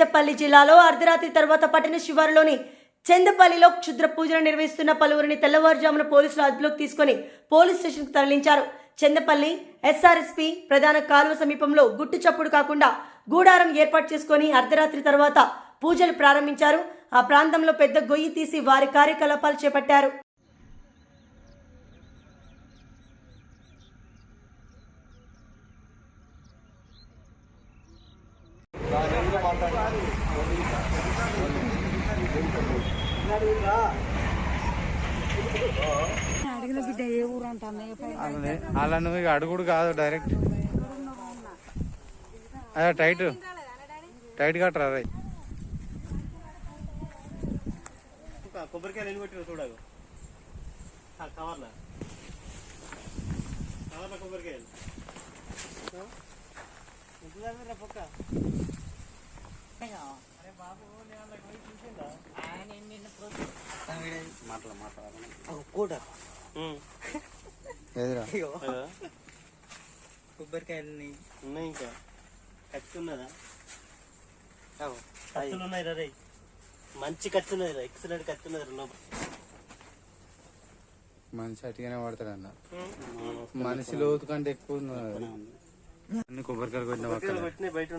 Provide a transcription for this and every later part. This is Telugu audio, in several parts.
పెద్దపల్లి జిల్లాలో అర్ధరాత్రి తర్వాత పట్టణ శివారులోని చందపల్లిలో క్షుద్ర పూజలు నిర్వహిస్తున్న పలువురిని తెల్లవారుజామున పోలీసులు అదుపులోకి తీసుకొని పోలీస్ స్టేషన్కు తరలించారు. చందపల్లి ఎస్ఆర్ఎస్పి ప్రధాన కాలువ సమీపంలో గుట్టు చప్పుడు కాకుండా గూడారం ఏర్పాటు చేసుకొని అర్ధరాత్రి తర్వాత పూజలు ప్రారంభించారు. ఆ ప్రాంతంలో పెద్ద గొయ్యి తీసి వారి కార్యకలాపాలు చేపట్టారు. అడిగిన బిడ్డ ఏ ఊరు అంటాను అదే అలా నువ్వు ఇక అడుగుడు కాదు డైరెక్ట్. అదే టైట్. టైట్ కట్టరా రే. ఇంకా కొబ్బరికాయలు ఎన్ని కొట్టిన చూడగు ఆ కవర్లా? కవర్ల కొబ్బరికాయలు? ఎంత పొక్క? కొబ్బరికాయలు ఉన్నాయి ఇంకా. కత్తి ఉన్నదా కత్తులు ఉన్నాయి రా మంచి కత్తి ఉన్నది రా. ఎక్సలెంట్ కత్తి ఉన్నది రా లోపల. మనిషి అటుగానే పడతాడు అన్న మనిషి లోతు కంటే ఎక్కువ. అన్ని కొబ్బరికాయలు కొట్టిన బయట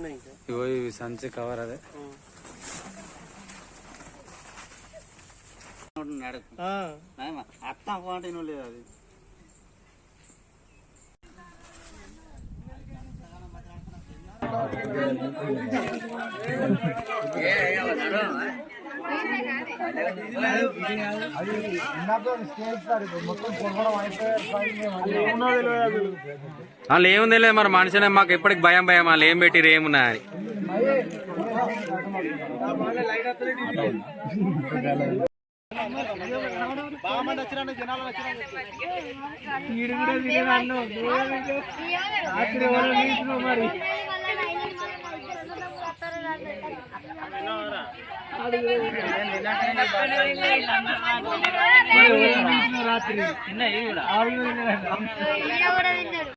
ఇగో ఇవి సంచి కవర్ అదే. అత్త పాంటే లేదు అది. వాళ్ళు ఏముంది లేదు మరి మనిషినే మాకు ఎప్పటికి భయం భయం వాళ్ళు ఏం పెట్టి ఏమున్నా అని బాగా మంది వచ్చిన జనాలు వచ్చిన రాత్రి